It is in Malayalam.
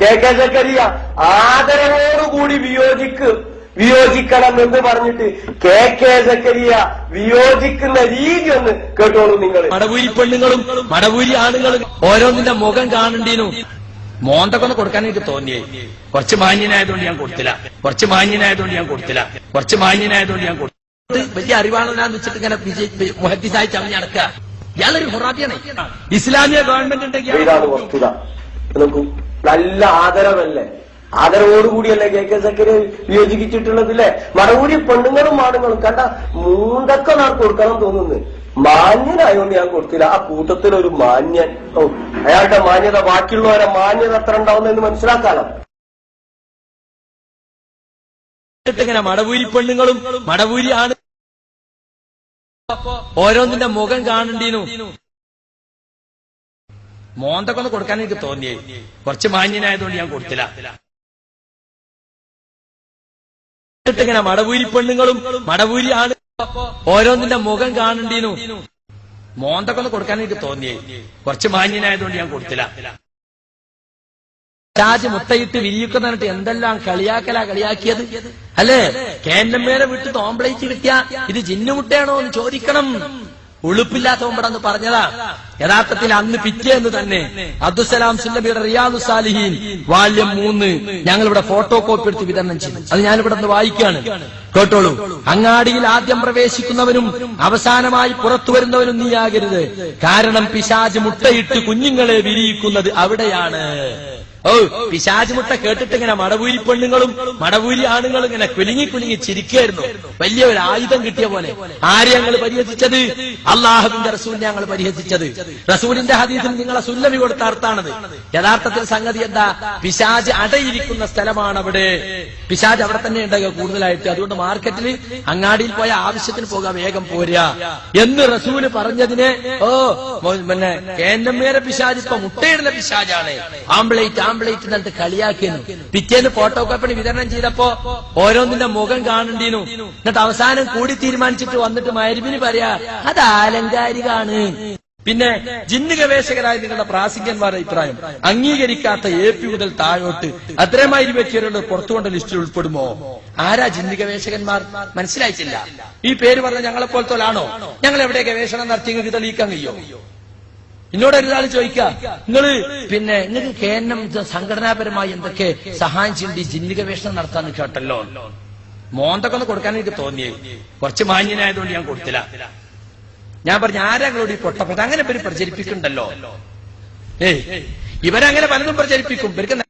കെ കെ ജക്കരിയ ആദരവോടുകൂടി വിയോജിക്ക് വിയോജിക്കണം എന്ന് പറഞ്ഞിട്ട് കെ കെ സക്കരിയ വിയോജിക്കുന്ന രീതി ഒന്ന് കേട്ടോളൂ നിങ്ങൾ മടവൂരി പെണ്ണുങ്ങളും മടവൂരി ആണുങ്ങളും ഓരോന്നിന്റെ മുഖം കാണണ്ടീനു മോന്തൊക്കെ ഒന്ന് കൊടുക്കാൻ എനിക്ക് തോന്നിയേ. കുറച്ച് മാന്യനായതുകൊണ്ട് ഞാൻ കൊടുത്തില്ല. കുറച്ച് മാന്യനായതുകൊണ്ട് ഞാൻ കൊടുത്തില്ല. കുറച്ച് മാന്യനായതുകൊണ്ട് ഞാൻ കൊടുത്തു വലിയ അറിവാണല്ലാന്ന് വെച്ചിട്ട് ഇങ്ങനെ മുഹത്തി മുഹദ്ദിസായി ചമഞ്ഞ് നടക്കുക. ഇയാളൊരു ഹൊറാബിയാണ് ഇസ്ലാമിക ഗവൺമെന്റ് ഉണ്ടെങ്കിൽ നല്ല ആദരവല്ലേ? ആദരവോടുകൂടിയല്ലേ കെ കെ സക്കരെ വിയോജിപ്പിച്ചിട്ടുള്ളതില്ലേ? മറുപടി പെണ്ണുങ്ങളും ആണുങ്ങളും. കണ്ട മൂണ്ടൊക്കെ നാൾ കൊടുക്കണം തോന്നുന്നു. മാന്യനായോണ്ട് ഞാൻ കൊടുത്തില്ല. ആ കൂട്ടത്തിൽ ഒരു മാന്യൻ. ഓ അയാളുടെ മാന്യത ബാക്കിയുള്ളവരെ മാന്യത എത്ര ഉണ്ടാവുന്നെന്ന് മനസ്സിലാക്കാലോ? ഇങ്ങനെ മടവൂരി പെണ്ണുങ്ങളും മടവൂരി ആണ് ഓരോന്നിന്റെ മുഖം കാണണ്ടീനു. മോന്തൊക്കെ ഒന്ന് കൊടുക്കാൻ എനിക്ക് തോന്നിയേ. കുറച്ച് മാന്യനായതുകൊണ്ട് ഞാൻ കൊടുത്തില്ല. ഇങ്ങനെ മടവൂരി പെണ്ണുങ്ങളും മടവൂരി ആണ് ഓരോന്നിന്റെ മുഖം കാണണ്ടീനു. മോന്തൊക്കെ ഒന്ന് കൊടുക്കാൻ എനിക്ക് തോന്നിയേ. കുറച്ച് മാന്യനായതുകൊണ്ട് ഞാൻ കൊടുത്തില്ല. രാജ് മുട്ടയിട്ട് വിരിയിക്കുന്ന പറഞ്ഞിട്ട് എന്തെല്ലാം കളിയാക്കലാ കളിയാക്കിയത്? അല്ലേ? കേന്ദ്രമേരെ വിട്ട് തോംപ്ലേറ്റ് കിട്ടിയ ഇത് ജിന്നുമുട്ടയാണോ എന്ന് ചോദിക്കണം. ഉളുപ്പില്ലാത്ത ഒമ്പടെന്ന് പറഞ്ഞതാ. യഥാർത്ഥത്തിൽ അന്ന് പിറ്റേന്ന് തന്നെ അബ്ദുസലാം സുല്ലബിയുടെ റിയാദു സാലിഹീൻ വാല്യം മൂന്ന് ഞങ്ങളിവിടെ ഫോട്ടോ കോപ്പി എടുത്ത് വിതരണം ചെയ്തു. അത് ഞാനിവിടെ നിന്ന് വായിക്കുകയാണ്. കേട്ടോളൂ. അങ്ങാടിയിൽ ആദ്യം പ്രവേശിക്കുന്നവനും അവസാനമായി പുറത്തു വരുന്നവനും നീയാകരുത്. കാരണം പിശാജ് മുട്ടയിട്ട് കുഞ്ഞുങ്ങളെ വിരിയിക്കുന്നത് അവിടെയാണ്. ഓ പിശാജ് മുട്ട കേട്ടിട്ട് ഇങ്ങനെ മടവൂരി പെണ്ണുങ്ങളും മടവൂരി ആണുങ്ങളും ഇങ്ങനെ കുലുങ്ങി കുലുങ്ങി ചിരിക്കായിരുന്നു വലിയ ഒരു ആയുധം കിട്ടിയ പോലെ. ആര് ഞങ്ങൾ പരിഹസിച്ചത്? അള്ളാഹുവിന്റെ റസൂലിനെ ഞങ്ങൾ പരിഹസിച്ചത്. റസൂലിന്റെ ഹദീസിൽ നിങ്ങളെ സുല്ലമി കൊടുത്ത അർത്ഥാണത്. യഥാർത്ഥത്തിൽ സംഗതി എന്താ? പിശാജ് അടയിരിക്കുന്ന സ്ഥലമാണ് അവിടെ പിശാജ് അവിടെ തന്നെ ഉണ്ടാകുക കൂടുതലായിട്ട്. അതുകൊണ്ട് മാർക്കറ്റിൽ അങ്ങാടിയിൽ പോയ ആവശ്യത്തിന് പോകാൻ വേഗം പോരുക. എന്ന് റസൂൽ പറഞ്ഞതിനെ ഓ പിന്നെ പിന്നെ വേറെ പിശാജ് ഇപ്പൊ മുട്ടയിടുന്ന പിശാജാണ്. ആംബ്ലേറ്റ് ആംബ്ലേറ്റ് നട്ട് കളിയാക്കിയെന്നു. പിറ്റേന്ന് ഫോട്ടോ കോപ്പണി വിതരണം ചെയ്തപ്പോ ഓരോന്നിന്റെ മുഖം കാണണ്ടീനു. എന്നിട്ട് അവസാനം കൂടി തീരുമാനിച്ചിട്ട് വന്നിട്ട് മരുവിന് പറയാ അത് ആലങ്കാരികാണ്. പിന്നെ ജിന്ന് ഗവേഷകരായ നിങ്ങളുടെ പ്രാസിംഗന്മാരുടെ അഭിപ്രായം. അംഗീകരിക്കാത്ത എ പി മുതൽ താഴോട്ട് അത്രമായി വ്യക്തികളുടെ പുറത്തുകൊണ്ട ലിസ്റ്റിൽ ഉൾപ്പെടുമോ? ആരാ ജിന്ന് ഗവേഷകന്മാർ? മനസ്സിലായിട്ടില്ല. ഈ പേര് പറഞ്ഞ ഞങ്ങളെ പോലത്തോലാണോ ഞങ്ങൾ എവിടെ ഗവേഷണം നടത്തി തെളിയിക്കാൻ കഴിയോ? എന്നോട് ഒരാൾ ചോദിക്കുക നിങ്ങൾ പിന്നെ നിങ്ങൾക്ക് കേന്ദ്രം സംഘടനാപരമായി എന്തൊക്കെ സഹായം ചെയ്യേണ്ടി? ജിന്നി ഗവേഷണം നടത്താൻ കേട്ടല്ലോ. മോന്തൊക്കെ ഒന്ന് കൊടുക്കാൻ എനിക്ക് തോന്നിയേ. കുറച്ച് മാന്യനായതുകൊണ്ട് ഞാൻ കൊടുത്തില്ല. ഞാൻ പറഞ്ഞു ആരാങ്ങളോട് ഈ പൊട്ടപ്പെട്ട? അങ്ങനെ ഇവർ പ്രചരിപ്പിക്കണ്ടല്ലോ. ഏയ് ഇവരങ്ങനെ പലതും പ്രചരിപ്പിക്കും. ഇവർക്ക്